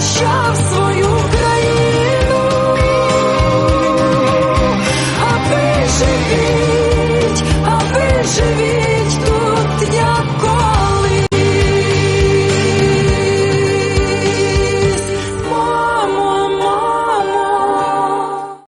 shoves